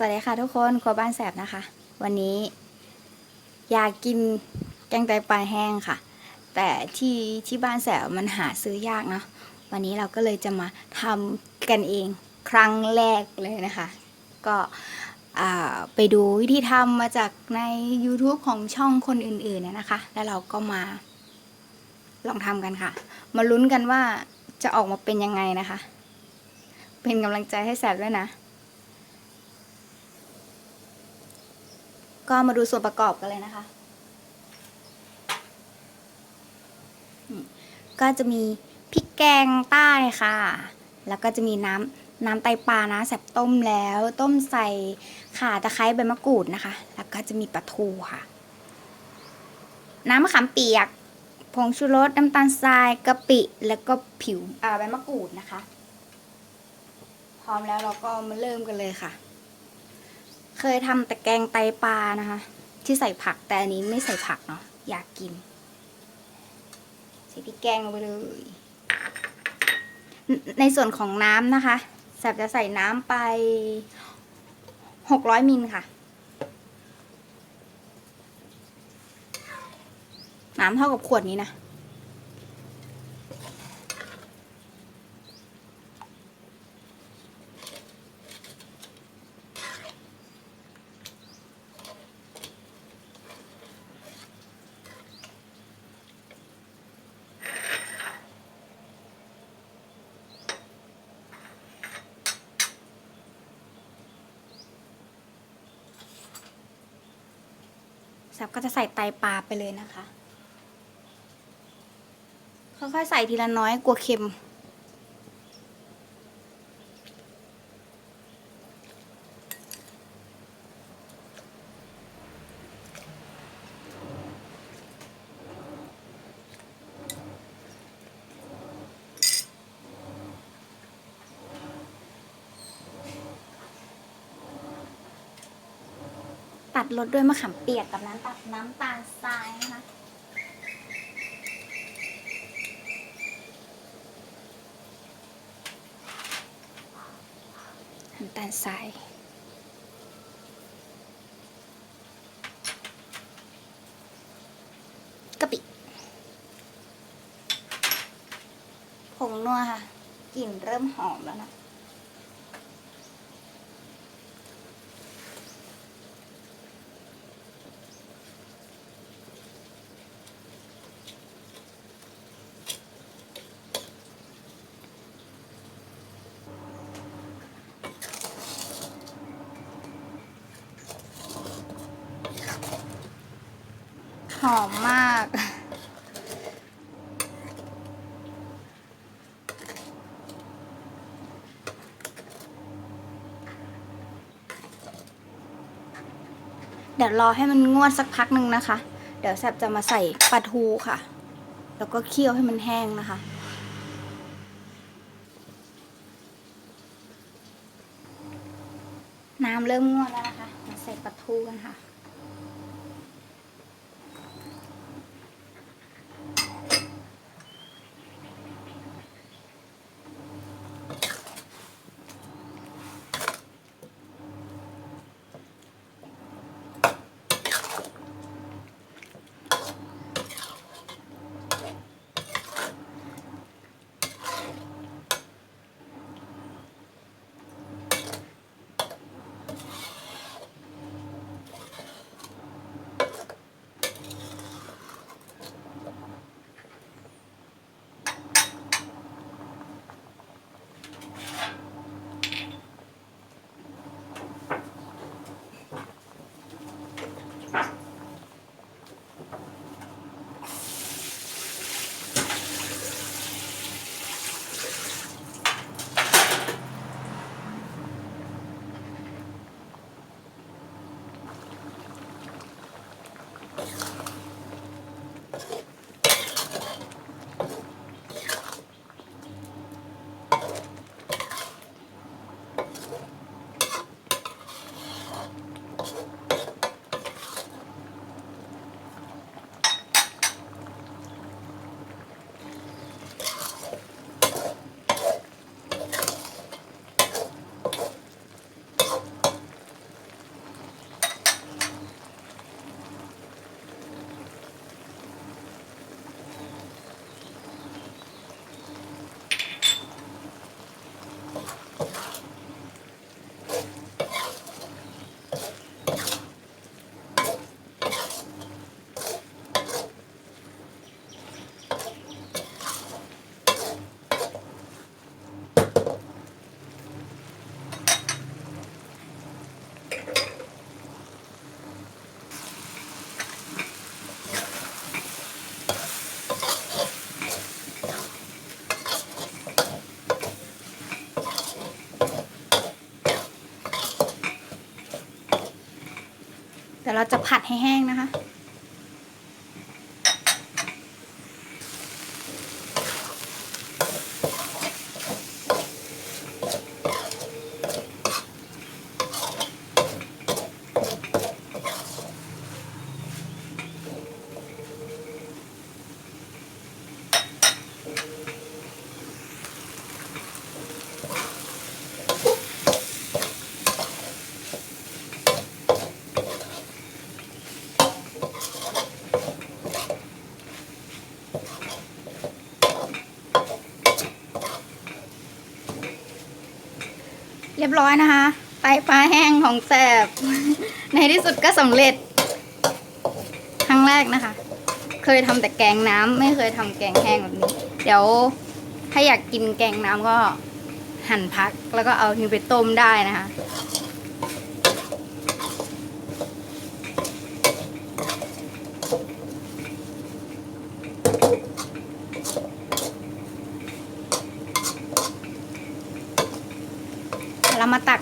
สวัสดีค่ะทุกคนครัวบ้านแสบนะคะ วันนี้อยากกินแกงไตปลาแห้งค่ะ แต่ที่ที่บ้านแสบมันหาซื้อยากเนาะวันนี้เราก็เลยจะมาทำกันเองครั้งแรกเลยนะคะ ก็ไปดูวิธีทำมาจากใน YouTube ของช่องคนอื่นๆเนี่ยนะคะ แล้วเราก็มาลองทำกันค่ะ มาลุ้นกันว่าจะออกมาเป็นยังไงนะคะ เป็นกำลังใจให้แสบด้วยนะ ก็มาดูส่วนประกอบกันเลยนะคะ ก็จะมีพริกแกงใต้ค่ะ แล้วก็จะมีน้ำน้ำไตปลานะแสบต้มแล้ว ต้มใส่ข่าตะไคร้ใบมะกรูดนะคะ แล้วก็จะมีปลาทูค่ะ น้ำมะขามเปียก ผงชูรส น้ำตาลทรายกะปิ แล้วก็ผิวอ่าใบมะกรูดนะคะ พร้อมแล้วเราก็มาเริ่มกันเลยค่ะ เคยทำแต่แกงไตปลานะคะ ที่ใส่ผักแต่อันนี้ไม่ใส่ผักเนาะอยากกิน ใส่พริกแกงลงไปเลย ในในส่วนของน้ำนะคะแสบจะใส่น้ำไปหกร้อยมิลค่ะ น้ำเท่ากับขวดนี้นะ สับก็จะใส่ไตปลาไปเลยนะคะ ค่อยๆใส่ทีละน้อยกลัวเค็ม ตัดรสด้วยมะขามเปียกกับน้ำตัดน้ำตาลทรายนะคะน้ำตาลทรายกะปิผงนัวค่ะ กลิ่นเริ่มหอมแล้วนะ หอมมาก เดี๋ยวรอให้มันงวดสักพักหนึ่งนะคะ เดี๋ยวแซบจะมาใส่ปลาทูค่ะ แล้วก็เคี่ยวให้มันแห้งนะคะน้ำเริ่มงวดแล้วนะคะ มาใส่ปลาทูกันค่ะ ดี๋ยวเราจะผัดให้แห้งนะคะ ยบร้อยนะคะ ไตปลาแห้งของแสบ ในที่สุดก็สำเร็จ ครั้งแรกนะคะ เคยทำแต่แกงน้ำไม่เคยทำแกงแห้งแบบนี้ เดี๋ยวถ้าอยากกินแกงน้ำก็หั่นพัก แล้วก็เอานี่ไปต้มได้นะคะ เรามาตัก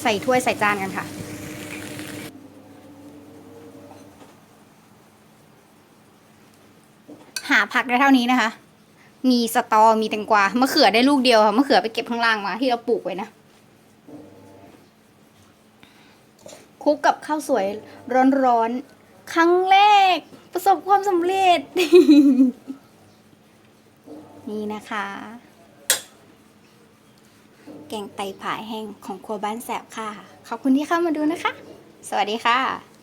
ใส่ ถ้วยใส่จานกันค่ะ หาผักได้เท่านี้นะคะ มีสตอมีแตงกวามะเขือได้ลูกเดียวค่ะมะเขือไปเก็บข้างล่างมาที่เราปลูกไว้นะคุกกับข้าวสวยร้อนๆ ครั้งแรก ประสบความสำเร็จ นี่นะคะ แกงไตผาแห้งของครัวบ้านแสบค่ะ ขอบคุณที่เข้ามาดูนะคะ สวัสดีค่ะ